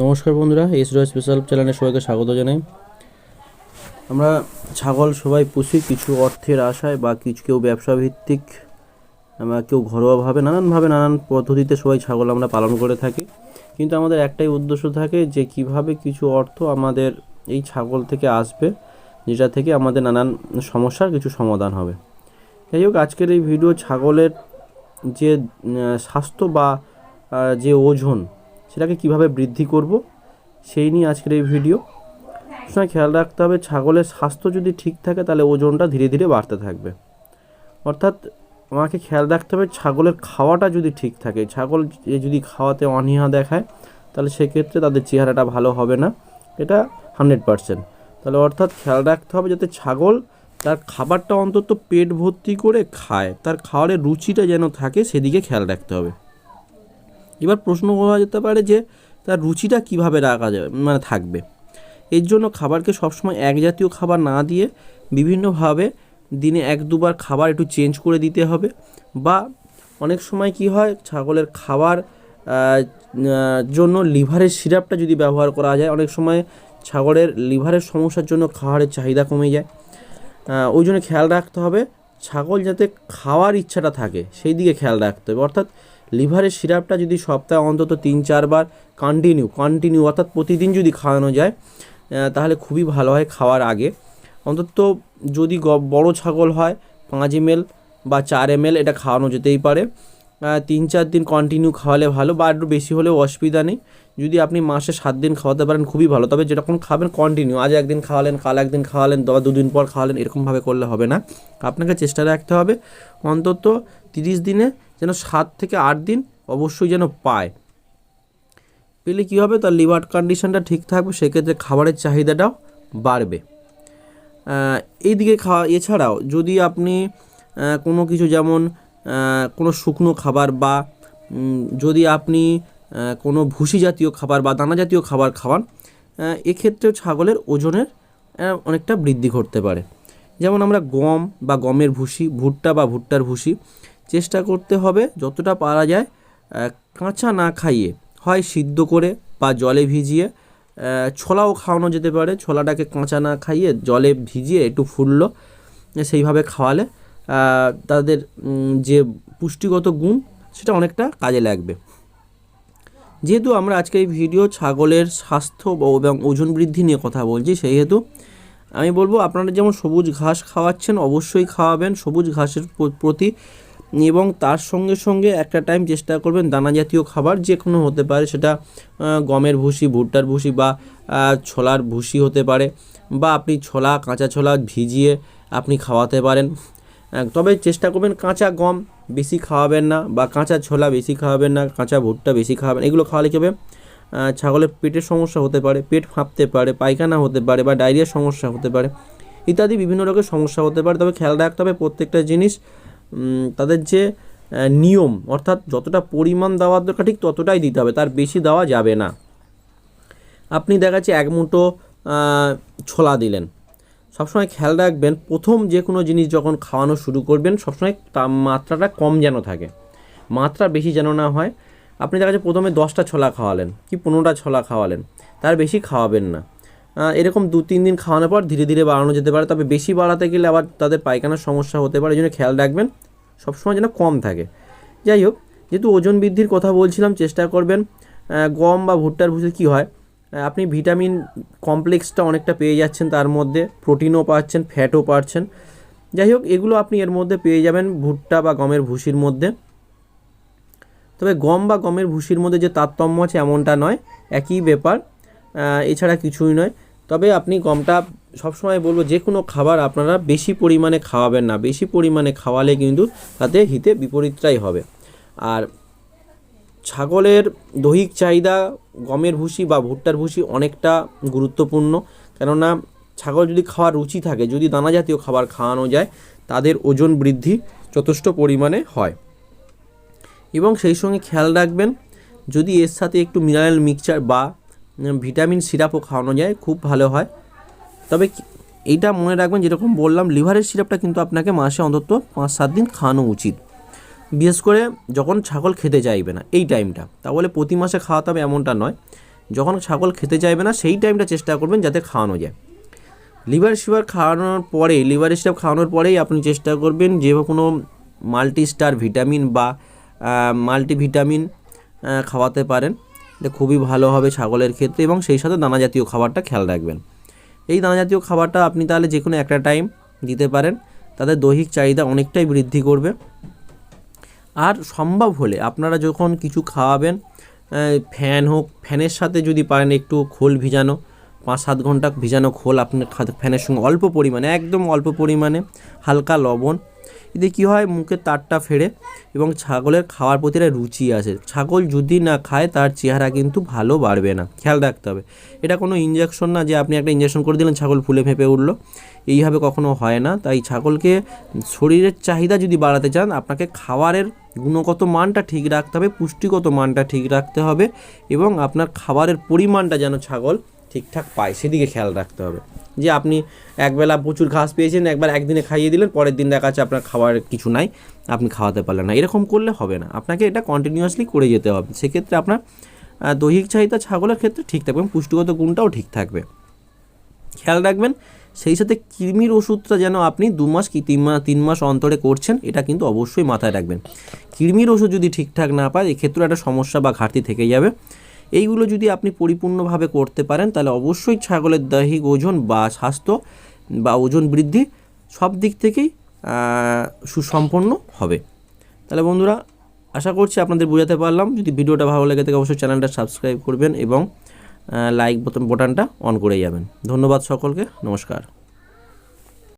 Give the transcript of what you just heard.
নমস্কার বন্ধুরা এস রয় স্পেশাল চ্যানেলে সবাইকে স্বাগত জানাই। আমরা ছাগল সবাই পুষি, কিছু অর্থের আশায় বা কিছু কেউ ব্যবসা ভিত্তিক আমরা কেউ ঘরোয়াভাবে, নানানভাবে, নানান পদ্ধতিতে সবাই ছাগল আমরা পালন করে থাকি। কিন্তু আমাদের একটাই উদ্দেশ্য থাকে যে কীভাবে কিছু অর্থ আমাদের এই ছাগল থেকে আসবে, যেটা থেকে আমাদের নানান সমস্যার কিছু সমাধান হবে। যাই হোক, আজকের এই ভিডিও ছাগলের যে স্বাস্থ্য বা যে ওজন সেটাকে কীভাবে বৃদ্ধি করব, সেই নিয়ে আজকের এই ভিডিও। সময় খেয়াল রাখতে হবে, ছাগলের স্বাস্থ্য যদি ঠিক থাকে, তাহলে ওজনটা ধীরে ধীরে বাড়তে থাকবে। অর্থাৎ আমাকে খেয়াল রাখতে হবে, ছাগলের খাওয়াটা যদি ঠিক থাকে, ছাগল যদি খাওয়াতে অনীহা দেখায়, তাহলে সেক্ষেত্রে তাদের চেহারাটা ভালো হবে না। এটা হান্ড্রেড পারসেন্ট। তাহলে অর্থাৎ খেয়াল রাখতে হবে যাতে ছাগল তার খাবারটা অন্তত পেট ভর্তি করে খায়, তার খাবারের রুচিটা যেন থাকে, সেদিকে খেয়াল রাখতে হবে। এবার প্রশ্ন করা যেতে পারে যে তার রুচিটা কীভাবে রাখা যাবে মানে থাকবে। এর জন্য খাবারকে সবসময় এক জাতীয় খাবার না দিয়ে বিভিন্নভাবে দিনে এক দুবার খাবার একটু চেঞ্জ করে দিতে হবে বা অনেক সময় কি হয়, ছাগলের খাবার জন্য লিভারের সিরাপটা যদি ব্যবহার করা যায়, অনেক সময় ছাগলের লিভারের সমস্যার জন্য খাবারের চাহিদা কমে যায়। ওই জন্য খেয়াল রাখতে হবে, ছাগল যাতে খাওয়ার ইচ্ছাটা থাকে, সেই দিকে খেয়াল রাখতে হবে। অর্থাৎ লিভারের সিরাপটা যদি সপ্তাহে অন্তত তিন, চারবার কন্টিনিউ কন্টিনিউ অর্থাৎ প্রতিদিন যদি খাওয়ানো যায় তাহলে খুবই ভালো হয় খাওয়ার আগে। অন্তত যদি বড় ছাগল হয়, পাঁচ এম বা চার এম এটা খাওয়ানো যেতেই পারে। তিন, চার দিন কন্টিনিউ খাওয়ালে ভালো বা একটু বেশি হলেও অসুবিধা নেই। যদি আপনি মাসে সাত দিন খাওয়াতে পারেন খুবই ভালো। তবে যেরকম খাবেন কন্টিনিউ আজ একদিন খাওয়ালেন, কাল একদিন খাওয়ালেন বা দুদিন পর খাওয়ালেন, এরকমভাবে করলে হবে না। আপনাকে চেষ্টা রাখতে হবে। অন্তত তিরিশ দিনে যেন সাত থেকে আট দিন অবশ্যই যেন পায়। পেলে কী হবে? তার লিভার কন্ডিশনটা ঠিক থাকবে, সেক্ষেত্রে খাবারের চাহিদাটাও বাড়বে। এইদিকে খাওয়া এছাড়াও যদি আপনি কোনো কিছু যেমন কোনো শুকনো খাবার বা যদি আপনি কোনো ভুসি জাতীয় খাবার বা দানা জাতীয় খাবার খাওয়ান এক্ষেত্রেও ছাগলের ওজনের অনেকটা বৃদ্ধি ঘটতে পারে। যেমন আমরা গম বা গমের ভুসি, ভুট্টা বা ভুট্টার ভুসি চেষ্টা করতে হবে যতটা পারা যায় কাঁচা না খাইয়ে, হয় সিদ্ধ করে বা জলে ভিজিয়ে ছোলাও খাওয়ানো যেতে পারে, ছোলাটাকে কাঁচা না খাইয়ে জলে ভিজিয়ে একটু ফুললো, সেইভাবে খাওয়ালে তাদের যে পুষ্টিগত গুণ, সেটা অনেকটা কাজে লাগবে। যেহেতু আমরা আজকে এই ভিডিও ছাগলের স্বাস্থ্য এবং ওজন বৃদ্ধি নিয়ে কথা বলছি সেই হেতু আমি বলব আপনারা যেমন সবুজ ঘাস খাওয়াচ্ছেন, অবশ্যই খাওয়াবেন। সবুজ ঘাসের প্রতি এবং তার সঙ্গে সঙ্গে একটা টাইম চেষ্টা করবেন দানা জাতীয় খাবার যে কোনো হতে পারে। সেটা গমের ভুসি, ভুট্টার ভুসি বা ছোলার ভুসি হতে পারে বা আপনি ছোলা, কাঁচা ছোলা ভিজিয়ে আপনি খাওয়াতে পারেন। তবে চেষ্টা করবেন কাঁচা গম বেশি খাওয়াবেন না বা কাঁচা ছোলা বেশি খাওয়াবেন না, কাঁচা ভুট্টা বেশি খাওয়াবেন এগুলো খাওয়ালে কী হবে? ছাগলের পেটের সমস্যা হতে পারে, পেট ফাঁপতে পারে, পায়খানা হতে পারে বা ডায়রিয়ার সমস্যা হতে পারে ইত্যাদি বিভিন্ন রকমের সমস্যা হতে পারে। তবে খেয়াল রাখতে হবে প্রত্যেকটা জিনিস তাদের যে নিয়ম, অর্থাৎ যতটা পরিমাণ দেওয়ার দরকার, ঠিক ততটাই দিতে হবে, তার বেশি দেওয়া যাবে না। আপনি দেখা যাচ্ছে এক মুঠো ছোলা দিলেন। সবসময় খেয়াল রাখবেন, প্রথম যে কোনো জিনিস যখন খাওয়ানো শুরু করবেন, সবসময় তার মাত্রাটা কম যেন থাকে। মাত্রা বেশি যেন না হয়। আপনি দেখা যাচ্ছে প্রথমে দশটা ছোলা খাওয়ালেন, কি পনেরোটা ছোলা খাওয়ালেন, তার বেশি খাওয়াবেন না। এরকম দু, তিন দিন খাওয়ানোর পর ধীরে ধীরে বাড়ানো যেতে পারে। তবে বেশি বাড়াতে গেলে আবার তাদের পায়খানার সমস্যা হতে পারে, এই জন্য খেয়াল রাখবেন, সবসময় যেন কম থাকে। যাই হোক, যেহেতু ওজন বৃদ্ধির কথা বলছিলাম, চেষ্টা করবেন গম বা ভুট্টার ভুষে কী হয়? আপনি ভিটামিন কমপ্লেক্সটা অনেকটা পেয়ে যাচ্ছেন তার মধ্যে, প্রোটিনও পাচ্ছেন, ফ্যাটও পাচ্ছেন। যাই হোক, এগুলো আপনি এর মধ্যে পেয়ে যাবেন ভুট্টা বা গমের ভুসির মধ্যে। তবে গম বা গমের ভুসির মধ্যে যে তারতম্য আছে, এমনটা নয়, একই ব্যাপার। এছাড়া কিছুই নয়। তবে আপনি গমটা সবসময় বলব যে কোনো খাবার আপনারা বেশি পরিমাণে খাওয়াবেন না। বেশি পরিমাণে খাওয়ালে কিন্তু তাতে হিতে বিপরীতটাই হবে। আর ছাগলের দৈহিক চাহিদা, গমের ভুসি বা ভুট্টার ভুসি অনেকটা গুরুত্বপূর্ণ। কেননা ছাগল যদি খাওয়ার রুচি থাকে, যদি দানা জাতীয় খাবার খাওয়ানো যায়, তাদের ওজন বৃদ্ধি যথেষ্ট পরিমাণে হয়। এবং সেই সঙ্গে খেয়াল রাখবেন, যদি এর সাথে একটু মিনারেল মিক্সচার বা ভিটামিন সিরাপও খাওয়ানো যায়, খুব ভালো হয়। তবে এইটা মনে রাখবেন, যেরকম বললাম, লিভারের সিরাপটা কিন্তু আপনাকে মাসে অন্তত পাঁচ সাত দিন খাওয়ানো উচিত। বিশেষ করে যখন ছাগল খেতে চাইবে না, এই টাইমটা। তাহলে প্রতি মাসে খাওয়াতে হবে এমনটা নয়। যখন ছাগল খেতে চাইবে না, সেই টাইমটা চেষ্টা করবেন যাতে খাওয়ানো যায়। লিভার শিভার খাওয়ানোর পরে লিভার স্টাফ খাওয়ানোর পরেই আপনি চেষ্টা করবেন যে কোনো মাল্টি স্টার ভিটামিন বা মাল্টিভিটামিন খাওয়াতে পারেন। খুবই ভালো হবে ছাগলের ক্ষেত্রে এবং সেই সাথে দানা জাতীয় খাবারটা খেয়াল রাখবেন। এই দানা জাতীয় খাবারটা আপনি তাহলে যে কোনো একটা টাইম দিতে পারেন তাদের দৈহিক চাহিদা অনেকটাই বৃদ্ধি করবে। আর সম্ভব হলে আপনারা যখন কিছু খাওয়াবেন ফ্যান হোক, ফ্যানের সাথে যদি পারেন একটু খোল ভিজানো, পাঁচ সাত ঘণ্টা ভিজানো খোল আপনার ফ্যানের সঙ্গে অল্প পরিমাণে, একদম অল্প পরিমাণে হালকা লবণ এতে কী হয়? মুখের তারটা ফেরে এবং ছাগলের খাওয়ার প্রতি একটা রুচি আসে। ছাগল যদি না খায়, তার চেহারা কিন্তু ভালো বাড়বে না। খেয়াল রাখতে হবে। এটা কোনো ইঞ্জেকশন না যে আপনি একটা ইঞ্জেকশন করে দিলেন, ছাগল ফুলে ফেঁপে উঠল। এইভাবে কখনো হয় না। তাই ছাগলকে শরীরের চাহিদা যদি বাড়াতে চান, আপনাকে খাবারের গুণগত মানটা ঠিক রাখতে হবে, পুষ্টিগত মানটা ঠিক রাখতে হবে এবং আপনার খাবারের পরিমাণটা যেন ছাগল ঠিকঠাক পায়, সেদিকে খেয়াল রাখতে হবে। যে আপনি একবেলা প্রচুর ঘাস পেয়েছেন, একবার একদিনে খাইয়ে দিলেন, পরের দিন দেখা যাচ্ছে আপনার খাবার কিছু নাই, আপনি খাওয়াতে পারলেন না। এরকম করলে হবে না। আপনাকে এটা কন্টিনিউয়াসলি করে যেতে হবে। সেক্ষেত্রে আপনার দৈহিক চাহিদা ছাগলের ক্ষেত্রে ঠিক থাকবে পুষ্টিগত গুণটাও ঠিক থাকবে। খেয়াল রাখবেন, সেই সাথে কৃমির ওষুধটা যেন আপনি দু মাস কি তিন মাস তিন মাস অন্তরে করছেন, এটা কিন্তু অবশ্যই মাথায় রাখবেন। কৃমির ওষুধ যদি ঠিকঠাক না পায়, এক্ষেত্রেও একটা সমস্যা বা ঘাটতি থেকে যাবে। এইগুলো যদি আপনি পরিপূর্ণভাবে করতে পারেন, তাহলে অবশ্যই ছাগলের দৈহিক ওজন বা স্বাস্থ্য বা ওজন বৃদ্ধি সব দিক থেকেই সুসম্পন্ন হবে। তাহলে বন্ধুরা, আশা করছি আপনাদের বোঝাতে পারলাম। যদি ভিডিওটা ভালো লেগে থাকে, অবশ্যই চ্যানেলটা সাবস্ক্রাইব করবেন এবং লাইক বোতামটা অন করে যাবেন। ধন্যবাদ সকলকে। নমস্কার।